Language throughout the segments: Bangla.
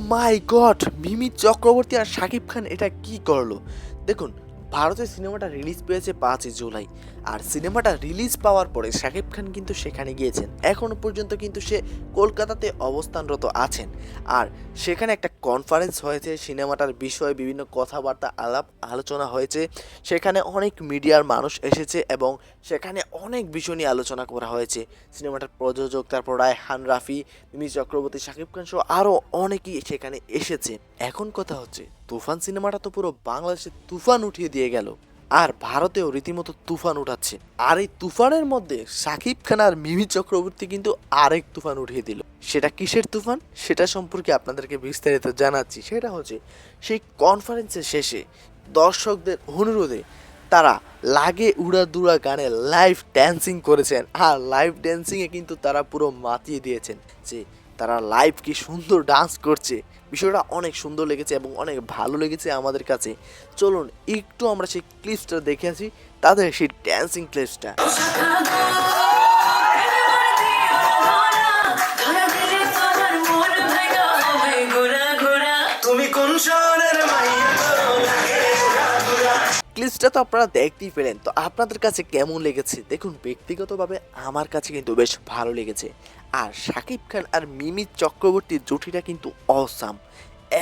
মাই গড মিমি চক্রবর্তী আর শাকিব খান এটা কি করল? দেখুন ভারতের সিনেমাটা রিলিজ পেয়েছে পাঁচই জুলাই। আর সিনেমাটা রিলিজ পাওয়ার পরে শাকিব খান কিন্তু সেখানে গিয়েছেন। এখনও পর্যন্ত কিন্তু সে কলকাতাতে অবস্থানরত আছেন। আর সেখানে একটা কনফারেন্স হয়েছে, সিনেমাটার বিষয়ে বিভিন্ন কথাবার্তা আলাপ আলোচনা হয়েছে। সেখানে অনেক মিডিয়ার মানুষ এসেছে এবং সেখানে অনেক বিষয় নিয়ে আলোচনা করা হয়েছে। সিনেমাটার প্রযোজক, তারপর রায়হান রাফি, মিমি চক্রবর্তী, শাকিব খান সহ আরও অনেকেই সেখানে এসেছে। এখন কথা হচ্ছে, তুফান সিনেমাটা তো পুরো বাংলাদেশে তুফান উঠিয়ে দিয়ে গেল। আর ভারতেও রীতিমতো তুফান উঠাচ্ছে। আর এই তুফানের মধ্যে শাকিব খান আর মিমি চক্রবর্তী কিন্তু আরেক তুফান উঠিয়ে দিল। সেটা কিসের তুফান? সেটা সম্পর্কে আপনাদেরকে বিস্তারিত জানাচ্ছি। সেটা হচ্ছে, সেই কনফারেন্সের শেষে দর্শকদের অনুরোধে তারা লাগে উড়া দুরা গানে লাইভ ড্যান্সিং করেছেন। আর লাইভ ড্যান্সিংয়ে কিন্তু তারা পুরো মাতিয়ে দিয়েছেন যে তারা লাইভ কি সুন্দর ডান্স করছে। বিষয়টা অনেক সুন্দর লেগেছে এবং অনেক ভালো লেগেছে আমাদের কাছে। চলুন, একটু আমরা সেই ক্লিপসটা দেখে আসি, তাদের সেই ড্যান্সিং ক্লিপসটা তুমি কোন শহরের মাইয়া? গো? ক্লিপসটা তো আপনারা দেখতেই পেলেন। তো আপনাদের কাছে কেমন লেগেছে? দেখুন, ব্যক্তিগতভাবে আমার কাছে কিন্তু বেশ ভালো লেগেছে। আর শাকিব খান আর মিমি চক্রবর্তীর জুটিটা কিন্তু অসাম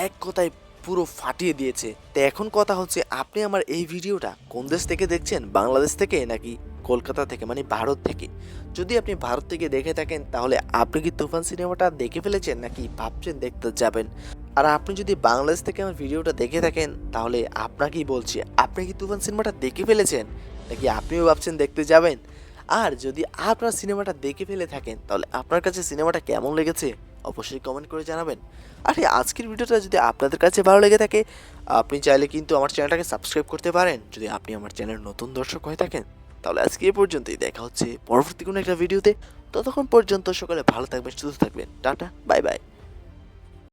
এক কথায় পুরো ফাটিয়ে দিয়েছে। তো এখন কথা হচ্ছে, আপনি আমার এই ভিডিওটা কোন দেশ থেকে দেখছেন? বাংলাদেশ থেকে নাকি কলকাতা থেকে মানে ভারত থেকে? যদি আপনি ভারত থেকে দেখে থাকেন, তাহলে আপনি কি তুফান সিনেমাটা দেখে ফেলেছেন নাকি ভাবছেন দেখতে যাবেন? আর আপনি যদি বাংলাদেশ থেকে আমার ভিডিওটা দেখে থাকেন, তাহলে আপনাকেই বলছি, আপনি কি তুফান সিনেমাটা দেখে ফেলেছেন? নাকি আপনিও ভাবছেন দেখতে যাবেন? আর যদি আপনার সিনেমাটা দেখে ফেলে থাকেন, তাহলে আপনার কাছে সিনেমাটা কেমন লেগেছে? অবশ্যই কমেন্ট করে জানাবেন। আর এই আজকের ভিডিওটা যদি আপনাদের কাছে ভালো লেগে থাকে, আপনি চাইলে কিন্তু আমার চ্যানেলটাকে সাবস্ক্রাইব করতে পারেন। যদি আপনি আমার চ্যানেল নতুন দর্শক হয়ে থাকেন, তাহলে আজকে এ পর্যন্তই। দেখা হচ্ছে পরবর্তী কোনো একটা ভিডিওতে। ততক্ষণ পর্যন্ত সকালে ভালো থাকবেন, সুস্থ থাকবেন। Tata bye bye